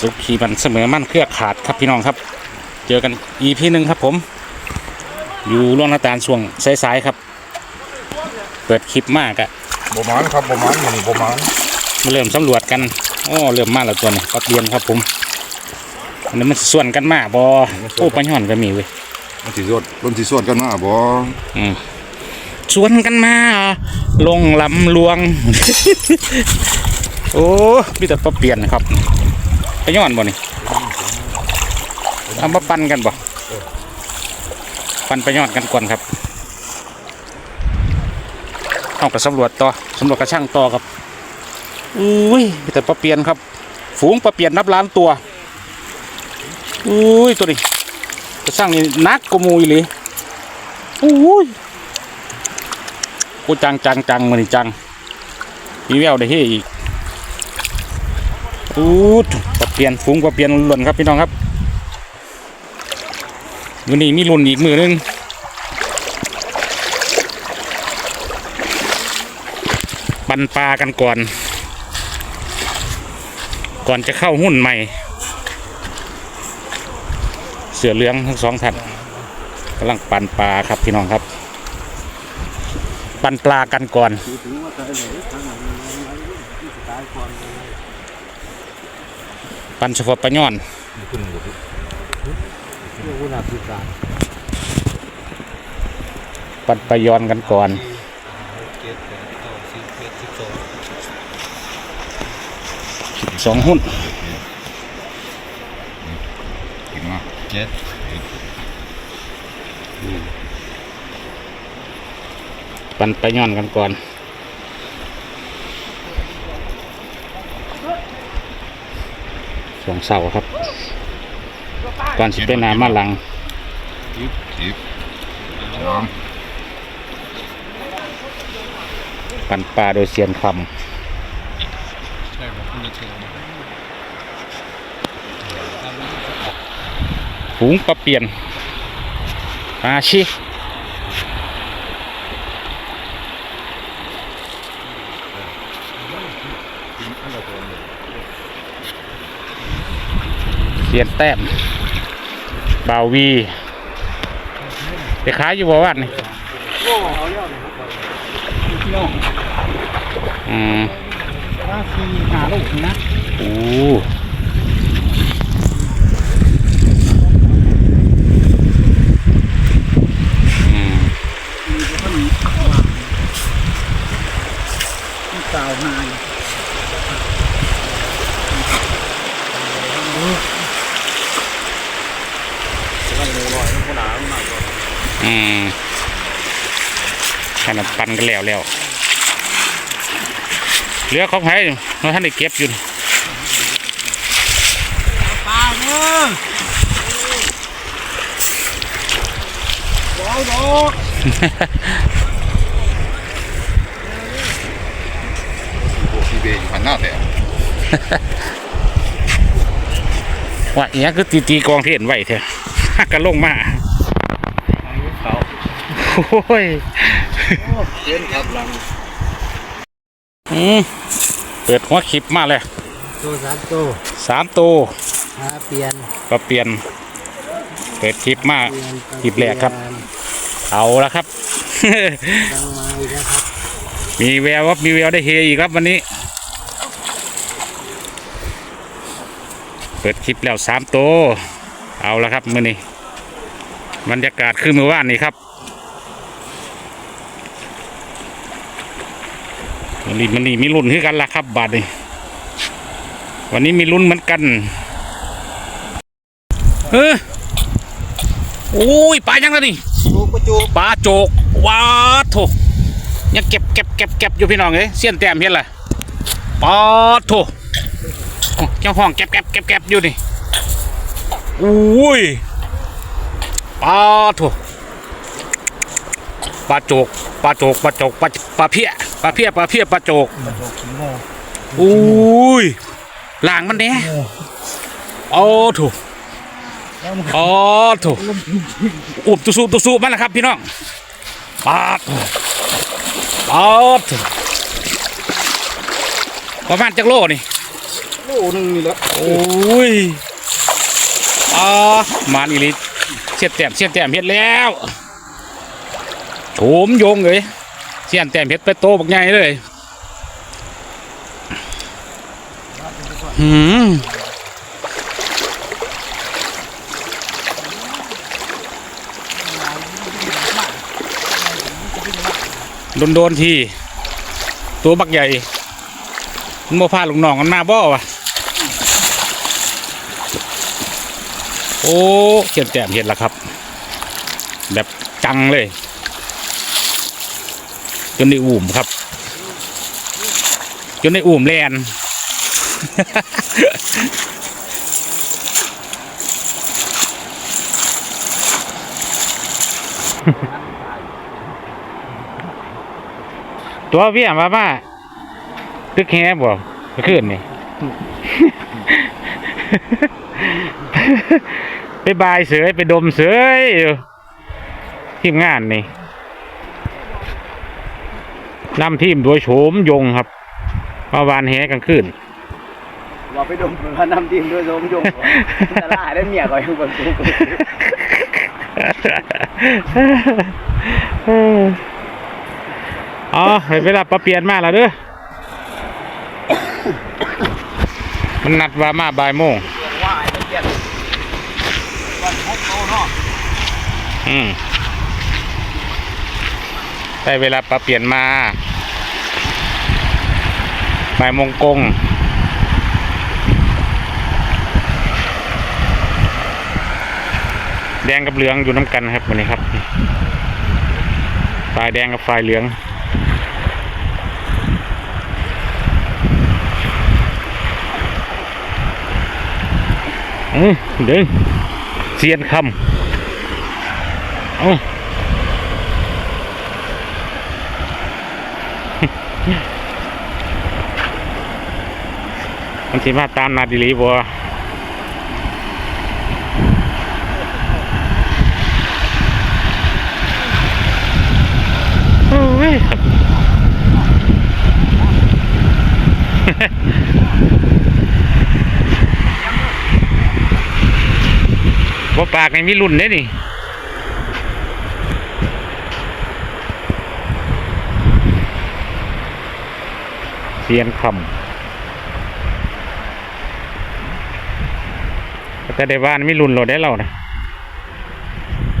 สุขีมันเสมอมันเครือขาดครับพี่น้องครับ เจอกันอีพีหนึ่งครับผม อยู่ล่วงหน้าตาลช่วงสายๆครับ เปิดคลิปมากอะบ่หมานครับบ่หมานมันบ่หมานมาเริ่มสำรวจกันโอ้เริ่มมาแล้วตัวนี้ปักเรียนครับผมอันนี้มันส่วนกันมากบอโอ้ปัญญอนก็มีเว้ยมันสิสวดมันสิสวดกันมาบ่อืมชวนกันมาลงลำลวง โอ้มีแต่ปลาเปลี่ยนครับ ปัญญอนบ่นี่เอามาปั่นกันบ่ปั่นปัญญอนกันก่อนครับเอากับสำรวจต่อสำรวจกระช่างต่อครับอุ้ยมีแต่ปลาเปลี่ยนครับ ฝูงปลาเปลี่ยนนับล้านตัวอุ้ยตัวนี้กระช่างนี่นักกว่าหมูอีหลีอุ้ยกูจังจังจังมันนี่จังมีแววได้เฮอีกอู้ปลา เปลี่ยนฝูงปลาเปลี่ยนล้วนครับพี่น้องครับวันนี้มีรุ่นอีกมือหนึงปันปลากันก่อน ก่อนจะเข้าหุ้นใหม่ เสือเหลืองทั้งสองท่านกำลังปั่นปลาครับพี่น้องครับ ปั่นปลากันก่อน ปั่นเฉพาะปลาย่อนปั่นปลายอนกันก่อนสองหุ้นกินมาเจ็ดปั่นปลาย่อนกันก่อน สองเสาครับก่อนสิเป็นน้ำมาหลังสิบสิบสองปั่นปลาโดยเซียนคใช่ครับคุณจะเชิญำฝูงปลาเปลี่ยนอาชิเซียนแต้มบาววีไปขายอยู่บ่วัดนี่อืมว่าสี่หาลูกนะโอ้อืม สาวหาย อืมขนาด ปันกันแล้วแล้วเหลือของไผ่เราท่านได้เก็บอยู่นี่ปลาเนื้อว้าวดอกพวกที่เบยหันหน้าแต่ว่าเนี้ยคือตีตีกองเทียนไหวเถอะกันลงมาเขาโอ้ย เล่นครับหลังอืมเปิดหัวคลิปมาเลยตัวสามตัวสามตัวหาเปลี่ยนก็เปลี่ยน เปิดคลิปมาเปลี่ยนคลิปแรกครับ เอาละครับ ตั้งมาอีกแล้วครับมีแววว่ามีแววได้เฮอีกครับวันนี้ เปิดคลิปแล้วสามตัวเอาละครับมื่อนี้บรรยากาศคือเมื่อวานนี้ครับ วันนี้มันนี่มีลุ้นคือกันละครับบาทนี้วันนี้มีลุ้นเหมือนกันเออโอ้ยปลายังแล้วนี่จูกประจูกปลาโจกว้าดโถยังเก็บเก็บเก็บเก็บอยู่พี่น้องเอ้ยเสี้ยนแต้มเห็นล่ะปลาโถโอ้เจ้าห้องเก็บเก็บเก็บเก็บอยู่นี่อุ้ยปลาโถปลาโจกปลาโจกปลาโจกปลาปลาเพี้ยป ลาเพี้ยปลาเพี้ยปลาโจกประจูกขี้โม่อุ้ยล่างมันเด้โอ้โถโอ้โถอุบตุสุตุสุมันละครับพี่น้องปาดปาดประมาณจักโลนี่โลนึงนี่แหละโอ้ยอ่ามานอีหลิเสียดแต้มเสียดแต้มเฮ็ดแล้วโถมโยงเลย เสียนแต้มเฮ็ดไปโตบักใหญ่เลยหืมโดนโดนทีตัวบักใหญ่มันบ่พาลูกน้องกันมาบ่วะโอ้เขียนแต้มเห็นแล้วครับ แบบจังเลย จนในอุ่มครับ จนในอุ่มแลนตัวเบี้ยมาบ้าตึกแฮบ่เมื่อคืนนี่ ไปบายเสยไปดมเสยอยู่ทีมงานนี่ นำทีมโดยโฉมยงครับมาวานแหกลางคืนว่าไปดมพานำทีมด้วยโดมยงตลาดได้เมียก่อนอยู่บนตู้อ๋อให้เวลาปรับเปลี่ยนมาแล้วเด้อมันนัดว่ามาบ่ายโมงว่าไอ้เกียรวันหกโลเนาะอืมได้เวลาปรับเปลี่ยนมา บ่ายมงกงแดงกับเหลืองอยู่น้ำกันครับวันนี้ครับฝ่ายแดงกับฝ่ายเหลืองอืมเดินเสียนคำเอา มันสิมาตามนาดิลีบัวโอ้ยบว่าปากในมีรุ่นเด้นี่เสียนคำ แต่ได้บ้านมีรุ่นโหลดได้เรานะ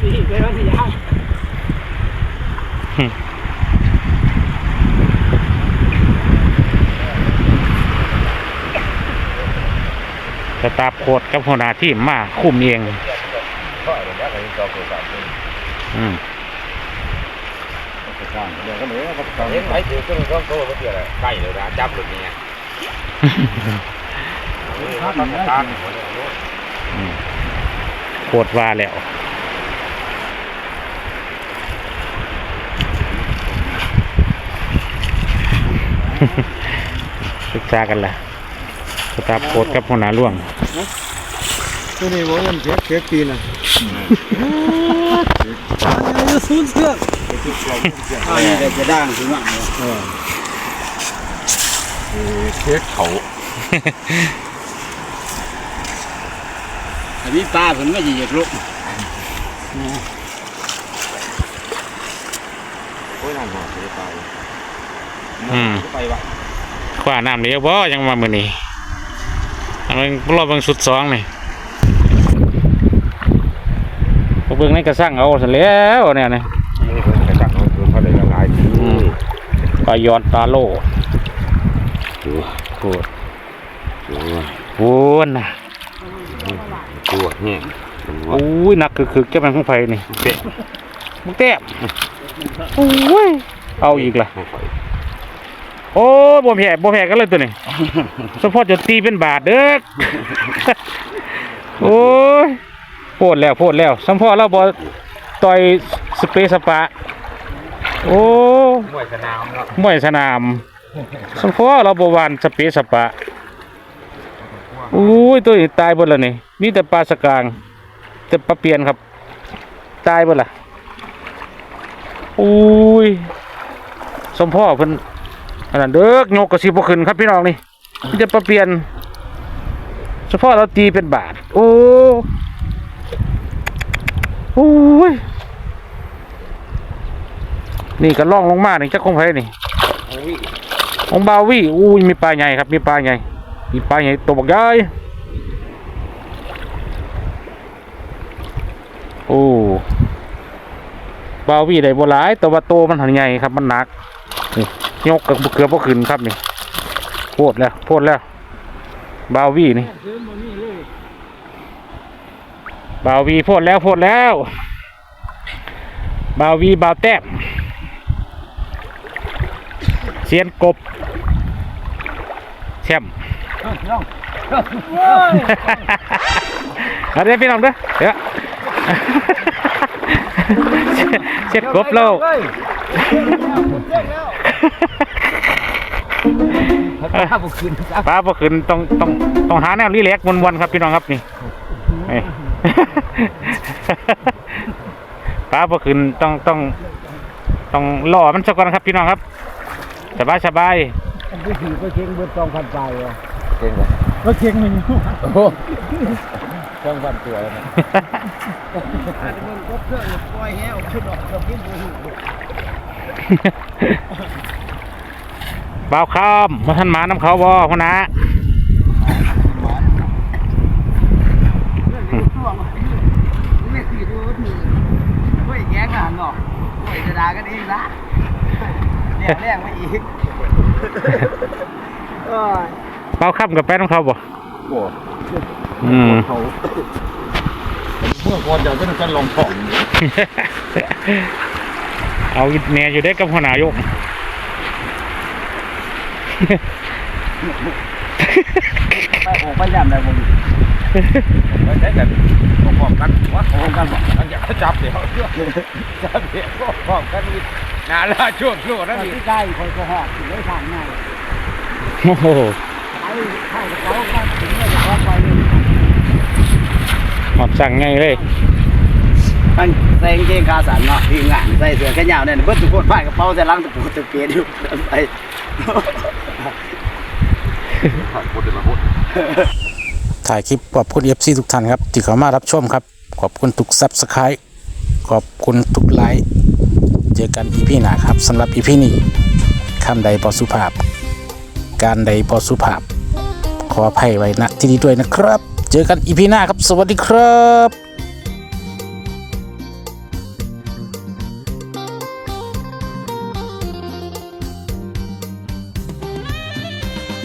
สี่เป็นวันสี่ห้าสตาร์โคดกับหัวหน้าทีมมาคุมเองก็เดี๋ยวนี้ก็ยังจอตัวสามคนอืมสามเดี๋ยวก็เหลือก็สามเห็นไหมถือเครื่องเครื่องโตก็เกี่ยวอะไรใกล้เลยนะจับหลุดนี่ไงเออมาตั้งแต่ตั้งหมดเลยลูก โคตรว่าแล้วศึกษากันละสตาร์โคดกับหัวหน้าล่วงตัวนี้ว่ามันเจ็บเจ็บปีน่ะสูญเสืออันนี้เดี๋ยวจะด่างถึงอะเออเค้กเขา อันนี้ปลาผมไม่เหยียบลูกโอ้ยนั่นหอดไปอืมไปวะขวาน้ำเลี้ยวบ่ยังมามือนี้อันนี้รอบเบิ่งสุดสองนี่พวกเบิ่งในกระสั่งเอาซะแล้วเนี่ยนะนี่เพิ่งจะจับมันคือเขาได้ละลายทีอืมปลายอนตาโลโคตรโอ้นน่ะ ตัวแห้งโอ้ยหนักคือๆแก้มันของไฟนี่เป๊ะมึงแต้มโอ้ยเอาอีกล่ะไม่ค่อยโอ้ยบ่แพ้บ่แพ้กันเลยตัวนี้เฉพาะจะตีเป็นบาทเด้อ โอ้ยโพดแล้วโพดแล้วสัมพอเราบ่ต่อยสเปรย์สปะ โอ้มวยสนามเนาะมวยสนามสัมพอเราบ่หวานสเปรย์สปะโอ้ยตัวนี้ตายเบิดแล้วนี่มีแต่ปลาสกางแต่ปลาเปลี่ยนครับ ตายเบิดละโอ้ยสมพ่อเพิ่นอันนั้นเด้อยกกระสิบ่ขึ้นครับพี่น้องนี่มีแต่ปลาเปลี่ยนเฉพาะเราตีเป็นบาท โอ้โอ้ยนี่ก็ล่องลงมาหนี่จักคงไผนี่ของบาวี่อู้ยมีปลาใหญ่ครับ มีปลาใหญ่ มีปลาใหญ่ตัวบักใหญ่โอ้บาวีได้บ่หลายแต่ว่าโตมันหันใหญ่ครับมันหนักยกกับเกือบบ่ขึ้นครับนี่โพดแล้วโพดแล้วบาวีนี่บาวีโพดแล้วโพดแล้วบาวีบาวแต้มเซียนกบแชมป์ เอาเดี๋ยวพี่น้องเด้อเดี๋ยวเช็ดกบเราถ้าบุคืนป้าพอขึ้นต้องต้องต้องหาแนวรีแลกวันๆครับพี่น้องครับนี่ป้าพอขึ้นต้องต้องต้องล่อมันสักก่อนครับพี่น้องครับสบายสบายผู้ถือก็เช็งเบอร์สองพันไปอะ เก่งเลยก็เช็งหนึ่งโอ้ช่างวันตัวแล้วนะอาจจะมันก็เพื่อนปล่อยแห้วชุดออกกับพี่บุญบ่าวข้ามมาท่านหมาน้ำเขาบ่พนะไม่คือดูถือเฮ้ยแย่งกันหรอกเฮ้ยจะด่ากันเองละเดี๋ยวแรงมาอีก เอ้ยบ่าวข้ามกับแป้นของเขาบ่โอ้อืมเขาเมื่อก่อนจะเป็นการลองของเอาอีกแหน่อยู่ได้กับหัวหน้ายกไปออกไปย่ำได้บ่มีไม่ใช่แต่ประกอบกันว่าออกกันบ่มันอยากให้จับเดี๋ยวจับเดี๋ยวประกอบกันอีกงานละช่วงช่วงแล้นั่วนอีกที่ใกล้คอยก็หอดถึงได้ทางง่ายโอ้โห ไอ้ไข่กับเขาก็ถึงเนี่ยจะออกไปเลยหมอบสั่งไงเลยมันใส่กางเกงขาสั้นเนาะทีมงานใส่เสื้อแขนยาวเนี่ยเบิดทุกคนพายกระเป๋าใส่หลังตะปูตะเกียบอยู่ไปพูดถึงมาพูดถ่ายคลิปขอบคุณ FC ทุกท่านครับ ที่เข้ามารับชมครับ ขอบคุณทุกซับสไครต์ขอบคุณทุกไลค์เจอกันอีพีหน้าครับสำหรับอีพีนี้คำใดบอสุภาพ การใดบอสุภาพ ขออภัยไว้ณที่นี้ด้วยนะครับ เจอกันอีพีหน้าครับ สวัสดีครับ